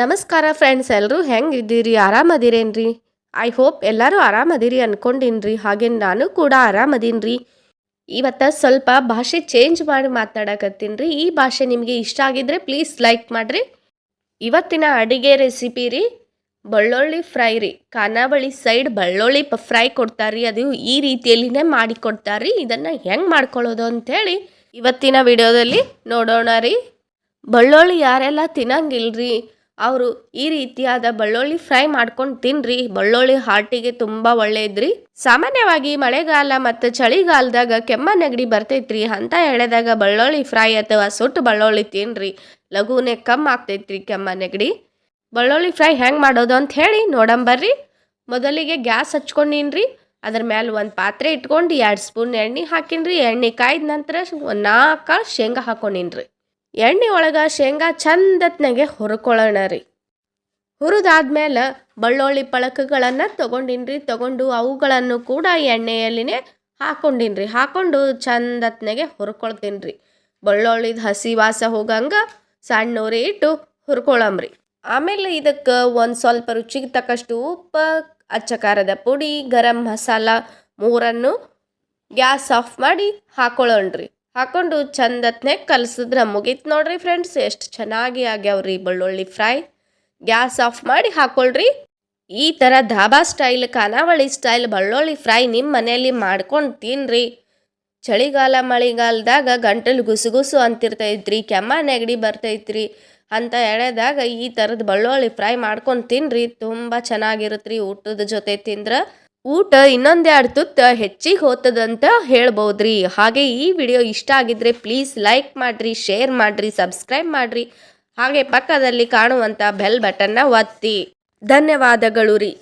ನಮಸ್ಕಾರ ಫ್ರೆಂಡ್ಸ್ ಎಲ್ಲರೂ ಹೆಂಗಿದ್ದೀರಿ? ಆರಾಮದಿರೇನ್ರಿ? I hope ಎಲ್ಲರೂ ಆರಾಮದಿರಿ ಅನ್ಕೊಂಡಿನ್ರಿ. ಹಾಗೆ ನಾನು ಕೂಡ ಆರಾಮದೀನ್ರಿ. ಇವತ್ತು ಸ್ವಲ್ಪ ಭಾಷೆ ಚೇಂಜ್ ಮಾಡಿ ಮಾತಾಡಕತ್ತೀನಿ ಈ ಭಾಷೆ ನಿಮಗೆ ಇಷ್ಟ ಆಗಿದ್ರೆ ಪ್ಲೀಸ್ ಲೈಕ್ ಮಾಡಿರಿ. ಇವತ್ತಿನ ಅಡಿಗೆ ರೆಸಿಪಿ ರೀ, ಬಳ್ಳೊಳ್ಳಿ ಫ್ರೈ ರೀ. ಖಾನಾವಳಿ ಸೈಡ್ ಬಳ್ಳೊಳ್ಳಿ ಫ್ರೈ ಕೊಡ್ತಾರ್ರಿ. ಅದು ಈ ರೀತಿಯಲ್ಲಿನೇ ಮಾಡಿ ರೀ ಇದನ್ನು ಹೆಂಗೆ ಮಾಡ್ಕೊಳ್ಳೋದು ಅಂಥೇಳಿ ಇವತ್ತಿನ ವಿಡಿಯೋದಲ್ಲಿ ನೋಡೋಣ ರೀ. ಬೆಳ್ಳುಳ್ಳಿ ಯಾರೆಲ್ಲ ತಿನ್ನಂಗಿಲ್ರಿ? ಅವರು ಈ ರೀತಿಯಾದ ಬಳ್ಳೊಳ್ಳಿ ಫ್ರೈ ಮಾಡ್ಕೊಂಡು ತಿನ್ರಿ. ಬಳ್ಳೊಳ್ಳಿ ಹಾರ್ಟಿಗೆ ತುಂಬ ಒಳ್ಳೇದ್ರಿ. ಸಾಮಾನ್ಯವಾಗಿ ಮಳೆಗಾಲ ಮತ್ತು ಚಳಿಗಾಲದಾಗ ಕೆಮ್ಮ ನೆಗಡಿ ಬರ್ತೈತ್ರಿ. ಅಂತ ಹೇಳಿದಾಗ ಬೆಳ್ಳುಳ್ಳಿ ಫ್ರೈ ಅಥವಾ ಸುಟ್ಟು ಬಳ್ಳೊಳ್ಳಿ ತಿನ್ರಿ. ಲಘುನೆ ಕಮ್ಮಿ ಆಗ್ತೈತ್ರಿ ಕೆಮ್ಮ ನೆಗಡಿ. ಬಳ್ಳೊಳ್ಳಿ ಫ್ರೈ ಹೆಂಗೆ ಮಾಡೋದು ಅಂತ ಹೇಳಿ ನೋಡಂಬರ್ರಿ ಮೊದಲಿಗೆ ಗ್ಯಾಸ್ ಹಚ್ಕೊಂಡಿನ್ರಿ. ಅದ್ರ ಮೇಲೆ ಒಂದು ಪಾತ್ರೆ ಇಟ್ಕೊಂಡು ಎರಡು ಸ್ಪೂನ್ ಎಣ್ಣೆ ಹಾಕಿನ್ರಿ. ಎಣ್ಣೆ ಕಾಯ್ದ ನಂತರ ಒಂದು ನಾಲ್ಕು ಶೇಂಗಾ ಹಾಕೊಂಡಿನ್ರಿ. ಎಣ್ಣೆ ಒಳಗೆ ಶೇಂಗಾ ಚಂದತ್ನಾಗೆ ಹುರ್ಕೊಳ್ಳೋಣ ರೀ. ಹುರಿದಾದ್ಮೇಲೆ ಬಳ್ಳೊಳ್ಳಿ ಪಳಕಗಳನ್ನು ತೊಗೊಂಡಿನ್ರಿ, ತೊಗೊಂಡು ಅವುಗಳನ್ನು ಕೂಡ ಎಣ್ಣೆಯಲ್ಲಿನೇ ಹಾಕೊಂಡಿನ್ರಿ. ಹಾಕೊಂಡು ಚಂದತ್ನಾಗೆ ಹುರ್ಕೊಳ್ತೀನಿ ರೀ ಬೆಳ್ಳುಳ್ಳಿದ ಹಸಿ ವಾಸ ಹೋಗಂಗೆ ಸಣ್ಣ ಉರಿ ಇಟ್ಟು ಹುರ್ಕೊಳಮ್ರಿ ಆಮೇಲೆ ಇದಕ್ಕೆ ಒಂದು ಸ್ವಲ್ಪ ರುಚಿಗೆ ತಕ್ಕಷ್ಟು ಉಪ್ಪು ಅಚ್ಚ ಖಾರದ ಪುಡಿ, ಗರಂ ಮಸಾಲ ಮೂರನ್ನು ಗ್ಯಾಸ್ ಆಫ್ ಮಾಡಿ ಹಾಕೊಳ್ಳೋಣ್ರಿ. ಹಾಕೊಂಡು ಚಂದತ್ನೆ ಕಲಸಿದ್ರೆ ಮುಗೀತು ನೋಡ್ರಿ ಫ್ರೆಂಡ್ಸ್ ಎಷ್ಟು ಚೆನ್ನಾಗಿ ಆಗ್ಯಾವ್ರಿ ಬೆಳ್ಳುಳ್ಳಿ ಫ್ರೈ ಗ್ಯಾಸ್ ಆಫ್ ಮಾಡಿ ಹಾಕೊಳ್ರಿ. ಈ ಥರ ಧಾಬಾ ಸ್ಟೈಲ್ ಖಾನಾವಳಿ ಸ್ಟೈಲ್ ಬೆಳ್ಳುಳ್ಳಿ ಫ್ರೈ ನಿಮ್ಮ ಮನೆಯಲ್ಲಿ ಮಾಡ್ಕೊಂಡು ತಿನ್ರಿ. ಚಳಿಗಾಲ, ಮಳೆಗಾಲದಾಗ ಗಂಟಲು ಗುಸುಗುಸು ಅಂತಿರ್ತೈತ್ರಿ, ಕೆಮ್ಮ ನೆಗಡಿ ಬರ್ತೈತ್ರಿ. ಅಂತ ಎಳೆದಾಗ ಈ ಥರದ ಬೆಳ್ಳುಳ್ಳಿ ಫ್ರೈ ಮಾಡ್ಕೊಂಡು ತಿನ್ರಿ. ತುಂಬ ಚೆನ್ನಾಗಿರುತ್ತೆ ಊಟದ ಜೊತೆ ತಿಂದ್ರೆ. ಊಟ ಇನ್ನೊಂದೆರಡು ತುತ್ತ ಹೆಚ್ಚಿಗೆ ಹೋತದಂತ ಹೇಳ್ಬೋದ್ರಿ. ಹಾಗೆ ಈ ವಿಡಿಯೋ ಇಷ್ಟ ಆಗಿದ್ರೆ ಪ್ಲೀಸ್ ಲೈಕ್ ಮಾಡಿರಿ, ಶೇರ್ ಮಾಡಿರಿ, ಸಬ್ಸ್ಕ್ರೈಬ್ ಮಾಡಿರಿ. ಹಾಗೆ ಪಕ್ಕದಲ್ಲಿ ಕಾಣುವಂಥ ಬೆಲ್ ಬಟನ್ನ ಒತ್ತಿ. ಧನ್ಯವಾದಗಳು ರೀ.